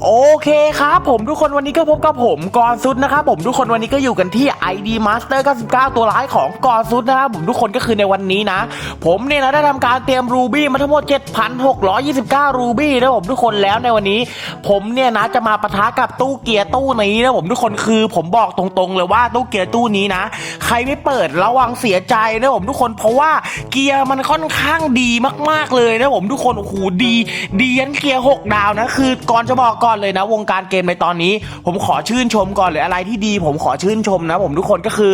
โอเคครับผมทุกคนวันนี้ก็พบกับผมกอซุดนะครับผมทุกคนวันนี้ก็อยู่กันที่ ID Master 99 ตัวร้ายของกอซุดนะครับผมทุกคนก็คือในวันนี้นะ ผมเนี่ยนะได้ทำการเตรียมรูบี้มาทั้งหมด 7,629 รูบี้นะผมทุกคนแล้วในวันนี้ ผมเนี่ยนะจะมาปะทะกับตู้เกียร์ตู้นี้นะผมทุกคนคือผมบอกตรงๆเลยว่าตู้เกียร์ตู้นี้นะ ใครไม่เปิดระวังเสียใจนะผมทุกคนเพราะว่าเกียร์มันค่อนข้างดีมากๆเลยนะผมทุกคนโอ้โหดีดียันเกียร์หกดาวนะคือกอนจะบอกก่อนเลยนะ วงการเกมในตอนนี้ ผมขอชื่นชมก่อนเลยอะไรที่ดี ผมขอชื่นชมนะ ผมทุกคนก็คือ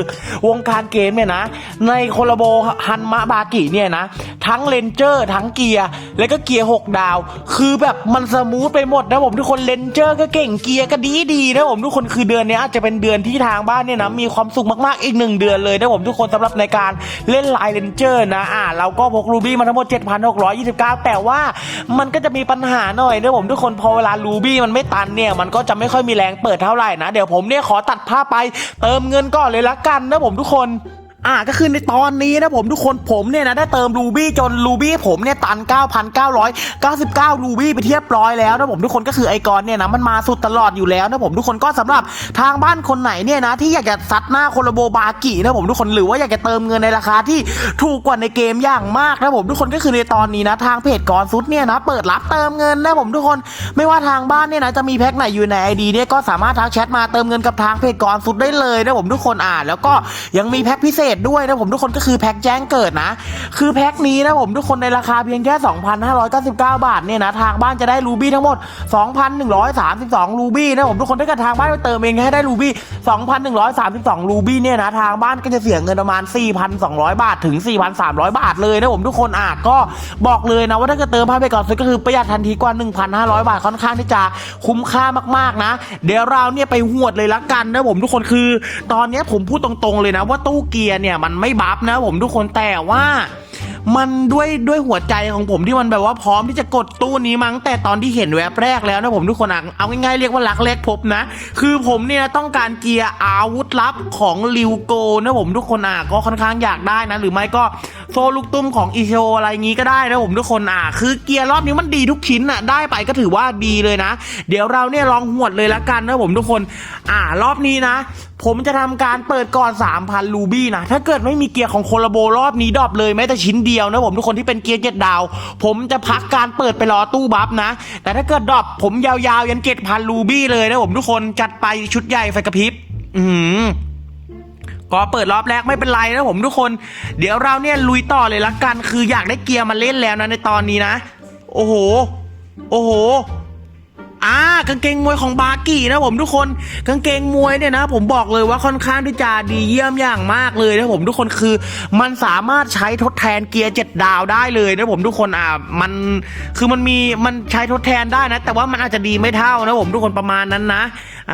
วงการเกมเนี่ยนะ ในโคลโบฮันมะบากิเนี่ยนะ ทั้งเลนเจอร์ ทั้งเกียร์ แล้วก็เกียร์หกดาว คือแบบมันสมูทไปหมดนะผมทุกคนเลนเจอร์ก็เก่งเกียร์ก็ดีดีนะผมทุกคนคือเดือนนี้อาจจะเป็นเดือนที่ทางบ้านเนี่ยนะมีความสุขมากๆอีกหนึ่งเดือนเลยนะผมทุกคนสำหรับในการเล่นลน์เลนเจอร์นะอ่าเราก็พกรูบี้มาทั้งหมด 7,629 แต่ว่ามันก็จะมีปัญหาหน่อยนะผมทุกคนพอเวลารูบี้มันไม่ตันเนี่ยมันก็จะไม่ค่อยมีแรงเปิดเท่าไหร่นะ เดี๋ยวผมเนี่ยขอตัดภาพไปเติมเงินก่อนเลยละกันนะผมทุกคน อ่าก็คือในตอนนี้นะผมทุกคนผมเนี่ยนะได้เติมรูบี้จนรูบี้ผมเนี่ยตัน 9,999 รูบี้ไปเทียบร้อยแล้วนะผมทุกคนก็คือไอกรเนี่ยนะมันมาสุดตลอดอยู่แล้วนะผมทุกคนก็สำหรับทางบ้านคนไหนเนี่ยนะที่อยากจะซัดหน้าโคโลโบบากินะผมทุกคนหรือว่าอยากจะเติมเงินในราคาที่ถูกกว่าในเกมอย่างมากนะผมทุกคนก็คือในตอนนี้นะทางเพจกรซุดเนี่ยนะเปิดรับเติมเงินนะผมทุกคนไม่ว่าทางบ้านเนี่ยนะจะมีแพ็คไหนอยู่ในไอดีเนี่ยก็สามารถทักแชทมาเติมเงินกับทางเพจกรซุดได้เลยนะผมทุกคนอ่านแล้วก็ยังมีแพ็คพิเศษด้วยนะผมทุกคนก็คือแพ็คแจ้งเกิดนะ คือแพ็คนี้นะผมทุกคนในราคาเพียงแค่ 2,599 บาทเนี่ยนะทางบ้านจะได้รูบี้ทั้งหมด 2,132รูบี้นะผมทุกคนถ้าเกิดทางบ้านไปเติมเองให้ได้รูบี้2,132รูบี้เนี่ยนะทางบ้านก็จะเสียเงินประมาณ 4,200 บาทถึง 4,300 บาทเลยนะผมทุกคนอะก็บอกเลยนะว่าถ้าเกิดเติมภาพไปก่อนซื้อก็คือประหยัดทันทีกว่า 1,500 บาทค่อนข้างที่จะคุ้มค่ามากๆนะ เดี๋ยวเราเนี่ยไปหวดเลยละกันนะผมทุกคนคือ ตอนนี้ผมพูดตรงๆเลยนะว่าตู้เกียร์เนี่ยเนี่ยมันไม่บัฟนะผมทุกคนแต่ว่ามันด้วยด้วยหัวใจของผมที่มันแบบว่าพร้อมที่จะกดตู้นี้มั้งแต่ตอนที่เห็นแวบแรกแล้วนะผมทุกคนอะเอาง่ายๆเรียกว่ารักแรกพบนะ คือผมเนี่ยต้องการเกียร์อาวุธลับของลิวโกนะผมทุกคนอะก็ค่อนข้างอยากได้นะหรือไม่ก็โซลูกตุ้มของอีโชอะไรงี้ก็ได้นะผมทุกคนอะคือเกียร์รอบนี้มันดีทุกชิ้นอะได้ไปก็ถือว่าดีเลยนะ เดี๋ยวเราเนี่ยลองหวดเลยละกันนะผมทุกคน อ่ารอบนี้นะผมจะทำการเปิดก่อน 3,000 ลูบี้นะ ถ้าเกิดไม่มีเกียร์ของโคลาโบรอบนี้ดรอปเลยแม้แต่ชิ้นเดียวนะผมทุกคนที่เป็นเกียร์เจ็ดดาว ผมจะพักการเปิดไปรอตู้บัฟนะ แต่ถ้าเกิดดรอปผมยาวๆยันเจ็ดพันลูบี้เลยนะผมทุกคนจัดไปชุดใหญ่ไฟกระพริบ อือหือก็เปิดรอบแรกไม่เป็นไรนะผมทุกคน เดี๋ยวเราเนี่ยลุยต่อเลยละกัน คืออยากได้เกียร์มาเล่นแล้วนะในตอนนี้นะ โอ้โห โอ้โห อ่ากางเกงมวยของบากี้นะผมทุกคนกางเกงมวยเนี่ยนะ ผมบอกเลยว่าค่อนข้างที่จะดีเยี่ยมอย่างมากเลยนะผมทุกคนคือ มันสามารถใช้ทดแทนเกียร์เจ็ดดาวได้เลยนะผมทุกคนอ่ามันคือมันมีมันใช้ทดแทนได้นะ แต่ว่ามันอาจจะดีไม่เท่านะผมทุกคนประมาณนั้นนะ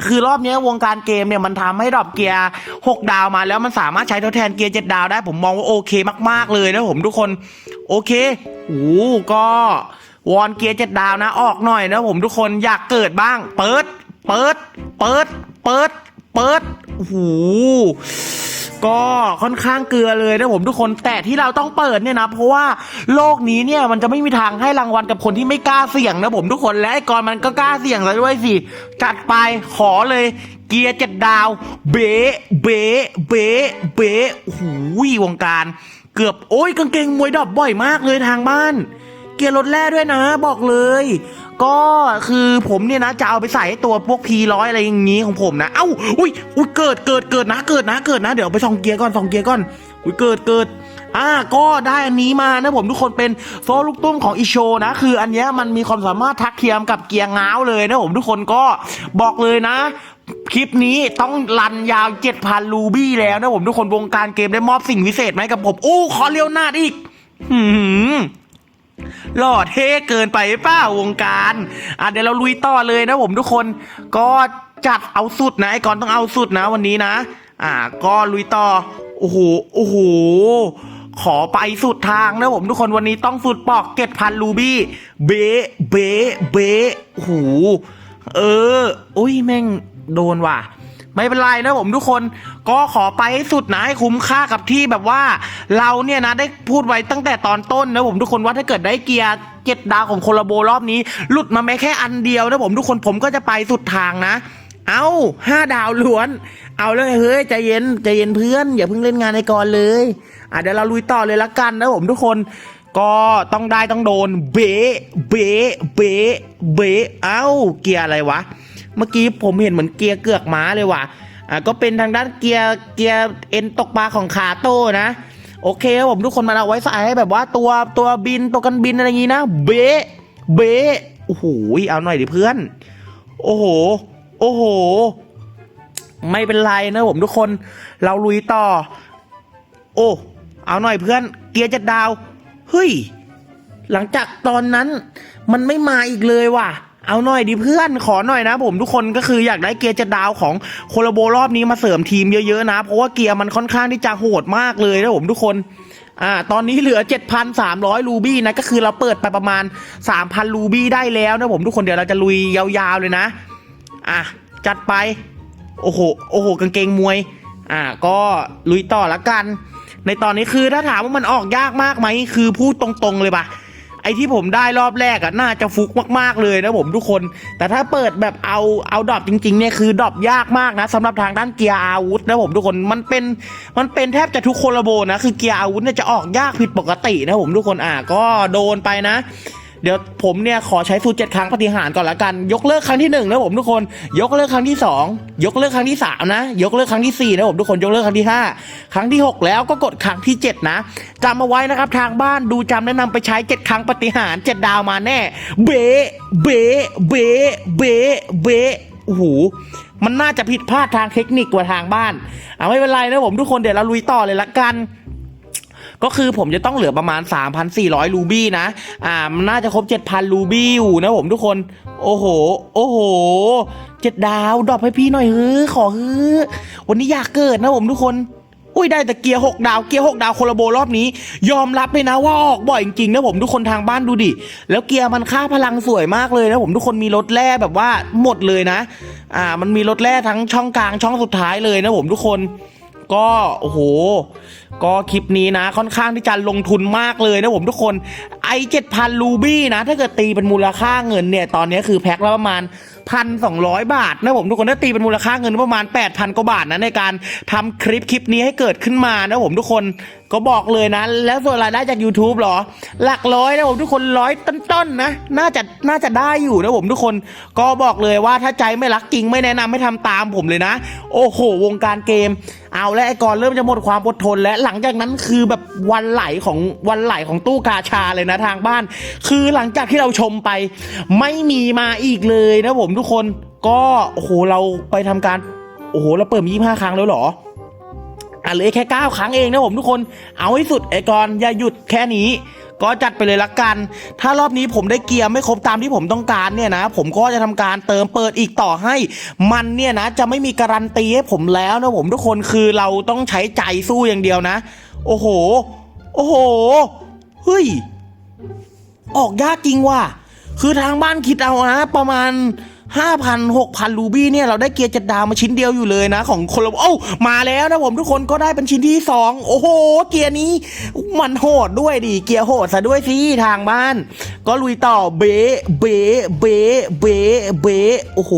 คือรอบนี้วงการเกมเนี่ยมันทำให้ดรอปเกียร์หกดาวมาแล้วมันสามารถใช้ทดแทนเกียร์เจ็ดดาวได้ผมมองว่าโอเคมาก ๆเลยนะผมทุกคนโอเคโอ้ก็ วอนเกียร์เจ็ดดาวนะ ออกหน่อยนะผมทุกคนอยากเกิดบ้าง เปิด เปิด เปิด เปิด เปิดโอ้โหก็ค่อนข้างเกลือเลยนะผมทุกคนแต่ที่เราต้องเปิดเนี่ยนะเพราะว่าโลกนี้เนี่ยมันจะไม่มีทางให้รางวัลกับคนที่ไม่กล้าเสี่ยงนะผมทุกคนและไอ้กรมันก็กล้าเสี่ยงซะด้วยสิจัดไปขอเลย เกียร์เจ็ดดาว เบ๋เบ๋เบ๋เบ๋โอ้โหวงการ เกือบโอ้ยกางเกงมวยดอกบ่อยมากเลยทางบ้าน เกียร์รถแร่ด้วยนะ บอกเลย ก็คือผมเนี่ยนะจะเอาไปใส่ให้ตัวพวกพีร้อยอะไรอย่างงี้ของผมนะ เอ้า อุ้ย อุ้ย เกิด เกิด เกิดนะ เกิดนะ เกิดนะ เดี๋ยวไปส่องเกียร์ก่อนส่องเกียร์ก่อน อุ้ย เกิด เกิดอ่าก็ได้อันนี้มานะผมทุกคนเป็นโซลูกตุ้มของอีโชนะ คืออันเนี้ยมันมีความสามารถทักเทียมกับเกียร์ง้าวเลยนะผมทุกคนก็บอกเลยนะ คลิปนี้ต้องรันยาว 7,000 ลูบี้แล้วนะผมทุกคนวงการเกมได้มอบสิ่งวิเศษไหมกับผมโอ้ขอเลี้ยวหน้าอีกหืม หล่อเท่เกินไปปล่าวงการอะเดี๋ยวเราลุยต่อเลยนะผมทุกคน ก็จัดเอาสุดนะไอ้กอนต้องเอาสุดนะวันนี้นะ อ่า ก็ลุยต่อโอ้โหโอ้โหขอไปสุดทางนะผมทุกคนวันนี้ต้องสุดปอกเก็ดพันลูบี้เบะเบะเบะโอ้โหเออ อุ้ยแม่งโดนว่ะ ไม่เป็นไรนะผมทุกคนก็ขอไปให้สุดนะให้คุ้มค่ากับที่แบบว่าเราเนี่ยนะได้พูดไว้ตั้งแต่ตอนต้นนะผมทุกคนว่าถ้าเกิดได้เกียร์เจ็ดดาวของโคลาโบรอบนี้ หลุดมาแม้แค่อันเดียวนะผมทุกคนผมก็จะไปสุดทางนะ เอาห้าดาวล้วน เอาเลยเฮ้ยใจเย็นใจเย็นเพื่อน อย่าเพิ่งเล่นงานในก่อนเลยอะเดี๋ยวเราลุยต่อเลยละกันนะผมทุกคนก็ต้องได้ต้องโดนเบะเบะเบะเบะเอ้าเกียร์อะไรวะ เมื่อกี้ผมเห็นเหมือนเกียร์เกือกม้าเลยว่ะอะก็เป็นทางด้านเกียร์เกียร์เอ็นตกปลาของขาโต้นะโอเคครับผมทุกคนมาเอาไว้ใส่ให้แบบว่าตัวตัวบินตัวกันบินอะไรอย่างงี้นะ เบะเบะโอ้โหเอาหน่อยดิเพื่อน โอ้โห โอ้โห ไม่เป็นไรนะผมทุกคน เราลุยต่อ โอ้ เอาหน่อยเพื่อน เกียร์จะดาว เฮ้ย หลังจากตอนนั้น มันไม่มาอีกเลยว่ะ เอาหน่อยดิเพื่อนขอหน่อยนะผมทุกคนก็คืออยากได้เกียร์จะดาวของโคโลโบรอบนี้มาเสริมทีมเยอะๆนะเพราะว่าเกียร์มันค่อนข้างที่จะโหดมากเลยนะผมทุกคนอ่าตอนนี้เหลือ 7,300 รูบี้นะก็คือเราเปิดไปประมาณ 3,000 รูบี้ได้แล้วนะผมทุกคนเดี๋ยวเราจะลุยยาวๆเลยนะอะจัดไปโอ้โหโอ้โหกางเกงมวยอ่าก็ลุยต่อละกัน ในตอนนี้คือถ้าถามว่ามันออกยากมากไหมคือพูดตรงๆเลยปะ ไอที่ผมได้รอบแรกอะน่าจะฟุกมากๆเลยนะผมทุกคน แต่ถ้าเปิดแบบเอาเอาดรอปจริงๆเนี่ยคือดรอปยากมากนะสำหรับทางด้านเกียร์อาวุธนะผมทุกคนมันเป็นมันเป็นแทบจะทุกโคลาโบนะคือเกียร์อาวุธเนี่ยจะออกยากผิดปกตินะผมทุกคนอ่าก็โดนไปนะ เดี๋ยวผมเนี่ยขอใช้สูตรเจ็ดครั้งปฏิหารก่อนละกัน ยกเลิกครั้งที่หนึ่งนะผมทุกคน ยกเลิกครั้งที่สองยกเลิกครั้งที่สามนะ ยกเลิกครั้งที่สี่นะผมทุกคนยกเลิกครั้งที่ห้าครั้งที่หกแล้วก็กดครั้งที่เจ็ดนะจำเอาไว้นะครับทางบ้านดูจำแนะนำไปใช้เจ็ดครั้งปฏิหารเจ็ดดาวมาแน่ เบะเบะเบะเบะเบะโอ้โหมันน่าจะผิดพลาดทางเทคนิคกว่าทางบ้านเอาไม่เป็นไรนะผมทุกคนเดี๋ยวเราลุยต่อเลยละกัน ก็คือผมจะต้องเหลือประมาณ 3,400รูบี้นะ อ่ามันน่าจะครบ 7,000รูบี้อยู่นะผมทุกคน โอ้โห โอ้โหเจ็ดดาวดรอปให้พี่หน่อยเฮ้ยขอเฮ้ยวันนี้อยากเกิดนะผมทุกคนอุ้ยได้แต่เกียร์ 6 ดาวเกียร์ 6 ดาวโคลาโบรอบนี้ ยอมรับเลยนะว่าออกบ่อยจริงๆนะผมทุกคนทางบ้านดูดิ แล้วเกียร์มันค่าพลังสวยมากเลยนะผมทุกคนมีรถแร่แบบว่าหมดเลยนะ อ่ามันมีรถแร่ทั้งช่องกลางช่องสุดท้ายเลยนะผมทุกคน ก็โอ้โห ก็คลิปนี้นะค่อนข้างที่จะลงทุนมากเลยนะผมทุกคนไอเจ็ดพันรูบี้นะ ถ้าเกิดตีเป็นมูลค่าเงินเนี่ย ตอนนี้คือแพ็คละประมาณพันสองร้อยบาทนะผมทุกคนถ้าตีเป็นมูลค่าเงินประมาณ 8,000กว่าบาทนะในการทำคลิปคลิปนี้ให้เกิดขึ้นมานะผมทุกคน ก็บอกเลยนะ แล้วส่วนรายได้จาก YouTube หรอ หลักร้อยนะผมทุกคนร้อยต้นๆนะน่าจะน่าจะได้อยู่นะผมทุกคนก็บอกเลยว่าถ้าใจไม่รักจริงไม่แนะนำให้ทำตามผมเลยนะ โอ้โห วงการเกม เอาและไอ้กอนเริ่มจะหมดความอดทน และหลังจากนั้นคือแบบวันไหลของวันไหลของตู้กาชาเลยนะทางบ้าน คือหลังจากที่เราชมไป ไม่มีมาอีกเลยนะผมทุกคนก็โอ้โหเราไปทำการโอ้โหเราเปิดมี25ครั้งแล้วหรอ อะเหลือแค่ 9 ครั้งเองนะผมทุกคนเอาให้สุดไอ้กอนอย่าหยุดแค่นี้ ก็จัดไปเลยละกัน ถ้ารอบนี้ผมได้เกียร์ไม่ครบตามที่ผมต้องการเนี่ยนะ ผมก็จะทำการเติมเปิดอีกต่อให้ มันเนี่ยนะ จะไม่มีการันตีให้ผมแล้วนะผมทุกคนคือเราต้องใช้ใจสู้อย่างเดียวนะ โอ้โห โอ้โหเฮ้ยออกยากจริงว่ะคือทางบ้านคิดเอานะประมาณ 5,000 6,000 รูบี้เนี่ยเราได้เกียร์เจ็ดดาวมาชิ้นเดียวอยู่เลยนะ ของคนละโอ้มาแล้วนะผมทุกคนก็ได้เป็นชิ้นที่ 2 โอ้โห เกียร์นี้มันโหดด้วยดิเกียร์โหดซะด้วยสิทางบ้าน ก็ลุยต่อเบะเบะเบะเบะเบะโอ้โห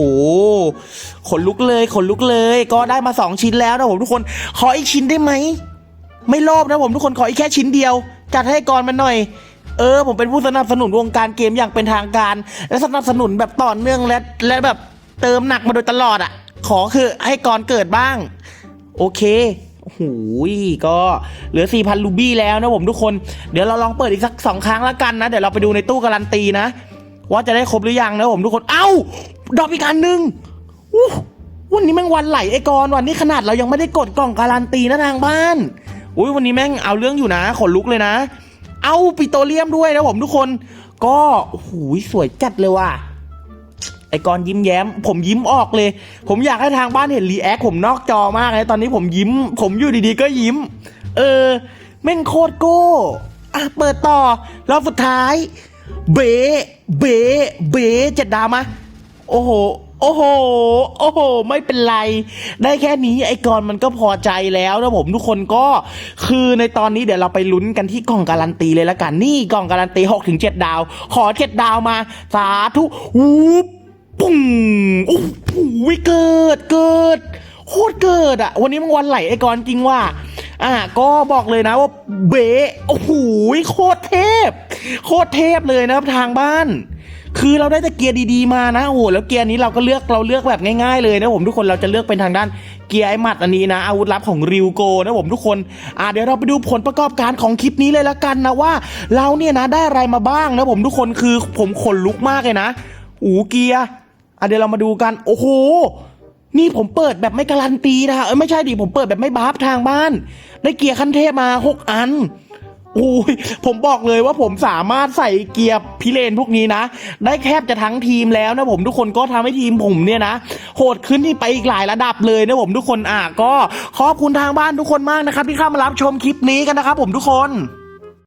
ขนลุกเลยขนลุกเลย ก็ได้มา 2 ชิ้นแล้วนะผมทุกคนขออีกชิ้นได้ไหมไม่โลภนะผมทุกคนขออีกแค่ชิ้นเดียว จัดให้ก่อนมันหน่อย เออ ผมเป็นผู้สนับสนุนวงการเกมอย่างเป็นทางการ และสนับสนุนแบบต่อเนื่องและและแบบเติมหนักมาโดยตลอดอะ ขอคือให้ก่อนเกิดบ้าง โอเคโอ้โหก็เหลือ 4,000รูบี้แล้วนะผมทุกคน เดี๋ยวเราลองเปิดอีกสักสองครั้งแล้วกันนะ เดี๋ยวเราไปดูในตู้การันตีนะ ว่าจะได้ครบหรือยังนะผมทุกคน เอ้าดรอปอีกอันหนึ่งอู้วันนี้แม่งวันไหลไอ้กอนวันนี้ขนาดเรายังไม่ได้กดกล่องการันตีนะทางบ้าน อุ้ยวันนี้แม่งเอาเรื่องอยู่นะ ขนลุกเลยนะ เอาปิโตรเลียมด้วยนะผมทุกคน ก็โอ้โหสวยจัดเลยว่ะไอกอนยิ้มแย้ม ผมยิ้มออกเลย ผมอยากให้ทางบ้านเห็นรีแอคผมนอกจอมากเลยตอนนี้ผมยิ้ม ผมอยู่ดีๆก็ยิ้ม เออแม่งโคตรโก้อะเปิดต่อรอบสุดท้าย เบเบเบเจ็ดดาวมาโอ้โห โอ้โห โอ้โห ไม่เป็นไร ได้แค่นี้ไอ้กรมันก็พอใจแล้วนะผมทุกคนก็คือในตอนนี้เดี๋ยวเราไปลุ้นกันที่กล่องการันตีเลยละกัน นี่กล่องการันตี6ถึง7ดาว ขอ 7 ดาวมา สาธุวูบปุ้งโอ้โหเกิด เกิด โคตรเกิดอะวันนี้มันวันไหลไอ้กรจริงว่าอะก็บอกเลยนะว่าเบะโอ้โหโคตรเทพ โคตรเทพเลยนะครับทางบ้าน คือเราได้แต่เกียร์ดีๆมานะโอ้โหแล้วเกียร์นี้เราก็เลือกเราเลือกแบบง่ายๆเลยนะผมทุกคนเราจะเลือกเป็นทางด้านเกียร์ไอ้หมัดอันนี้นะอาวุธลับของริวโกนะผมทุกคนอ่าเดี๋ยวเราไปดูผลประกอบการของคลิปนี้เลยละกันนะว่า เราเนี่ยนะได้อะไรมาบ้างนะผมทุกคนคือผมขนลุกมากเลยนะอูเกียร์อะเดี๋ยวเรามาดูกันโอ้โหนี่ผมเปิดแบบไม่การันตีนะเออไม่ใช่ดิผมเปิดแบบไม่บัฟทางบ้าน ได้เกียร์ขั้นเทพมาหกอัน อ้ยผมบอกเลยว่าผมสามารถใส่เกียร์พิเรนพวกนี้นะ ได้แคบจะทั้งทีมแล้วนะผมทุกคนก็ทำให้ทีมผมเนี่ยนะโหดขึ้นที่ไปอีกหลายระดับเลยนะผมทุกคนอะก็ขอบคุณทางบ้านทุกคนมากนะครับที่เข้ามารับชมคลิปนี้กันนะครับผมทุกคน